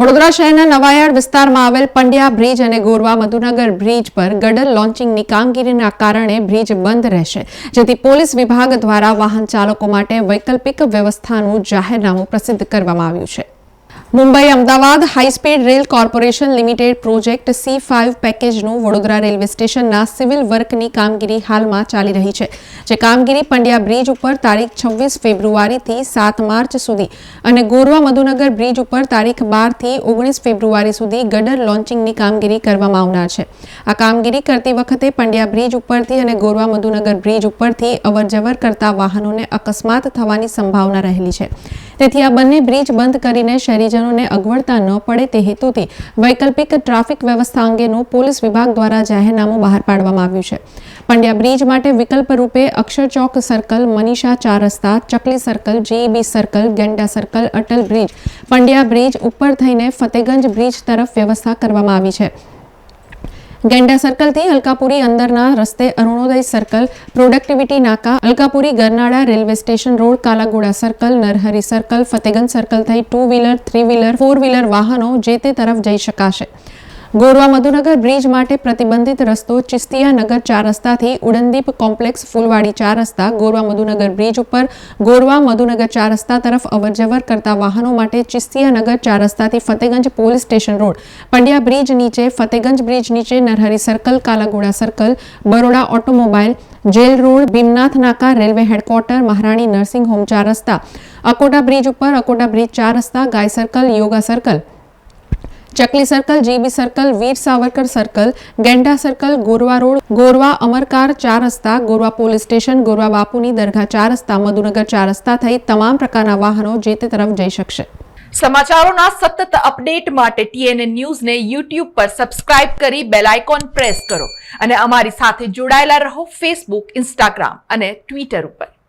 વડોદરા શહેરના નવાયાર્ડ વિસ્તારમાં આવેલ પંડ્યા બ્રિજ અને ગોરવા મધુનગર બ્રિજ પર ગડર લોન્ચિંગની કામગીરીના કારણે બ્રિજ બંધ રહેશે, જેથી પોલીસ વિભાગ દ્વારા વાહન ચાલકો માટે વૈકલ્પિક વ્યવસ્થાનું જાહેરનામું પ્રસિદ્ધ કરવામાં આવ્યું છે. Mumbai Ahmedabad high speed rail corporation limited project C five પેકેજનું Vadodara railway સ્ટેશનના સિવિલ વર્કની કામગીરી હાલમાં ચાલી રહી છે, જે કામગીરી પંડ્યા બ્રિજ ઉપર તારીખ છવ્વીસ ફેબ્રુઆરીથી સાત માર્ચ સુધી અને ગોરવા મધુનગર બ્રિજ ઉપર તારીખ બારથી ઓગણીસ ફેબ્રુઆરી સુધી ગડર લોન્ચિંગની કામગીરી કરવામાં આવનાર છે. આ કામગીરી કરતી વખતે પંડ્યા બ્રિજ ઉપરથી અને ગોરવા મધુનગર બ્રિજ ઉપરથી અવરજવર કરતા વાહનોને અકસ્માત થવાની સંભાવના રહેલી છે. તેથી આ બંને બ્રિજ બંધ કરીને શહેરીજનોને અગવડતા ન પડે તે હેતુથી વૈકલ્પિક ટ્રાફિક વ્યવસ્થા અંગેનું પોલીસ વિભાગ દ્વારા જાહેરનામું બહાર પાડવામાં આવ્યું છે. પંડ્યા બ્રિજ માટે વિકલ્પ રૂપે અક્ષરચોક સર્કલ, મનીષા ચાર રસ્તા, Chakli circle, GEB circle, Genda circle, Atal bridge, Pandya bridge ઉપર થઈને ફતેગંજ બ્રિજ તરફ વ્યવસ્થા કરવામાં આવી છે. ગેંડા સર્કલથી અલકાપુરી અંદરના રસ્તે અરુણોદય સર્કલ, પ્રોડક્ટિવિટી નાકા, Alkapuri ગરનાળા railway station road Kalaghoda circle, Narhari circle, Fatehganj circle થઈ two wheeler, three wheeler, four wheeler વાહનો જે તે તરફ જઈ શકાશે. ગોરવા મધુનગર બ્રિજ માટે પ્રતિબંધિત રસ્તો ચિસ્તિયા નગર ચાર રસ્તાથી ઉડનદીપ કોમ્પ્લેક્સ ફૂલવાડી ચાર રસ્તા, ગોરવા મધુનગર બ્રિજ ઉપર ગોરવા મધુનગર ચાર રસ્તા તરફ અવરજવર કરતા વાહનો માટે ચિસ્તિયા નગર ચાર રસ્તાથી Fatehganj police station road. Pandya bridge નીચે, ફતેગંજ બ્રિજ નીચે, Narhari circle Kalaghoda circle, Baroda automobile, jail road, Bhimnath નાકા, railway headquarter, Maharani nursing home ચાર રસ્તા. અકોટા બ્રિજ ઉપર અકોટા બ્રિજ ચાર રસ્તા, ગાય circle, yoga circle. Chakli circle, GB circle, Veer Savarkar circle, Genda circle, Gorwa road, Gorwa અમરકાર ચાર રસ્તા, Gorwa police station, Gorwa બાપુની દરગાહ ચાર રસ્તા, મધુનગર ચાર રસ્તા થઈ તમામ પ્રકારના વાહનો જે તે તરફ જઈ શકશે. સમાચારોના સતત અપડેટ માટે ટીએનએ ન્યૂઝને યુટ્યુબ પર સબસ્ક્રાઇબ કરી બેલ આઇકોન પ્રેસ કરો અને અમારી સાથે જોડાયેલા રહો ફેસબુક ઇન્સ્ટાગ્રામ અને ટ્વિટર ઉપર.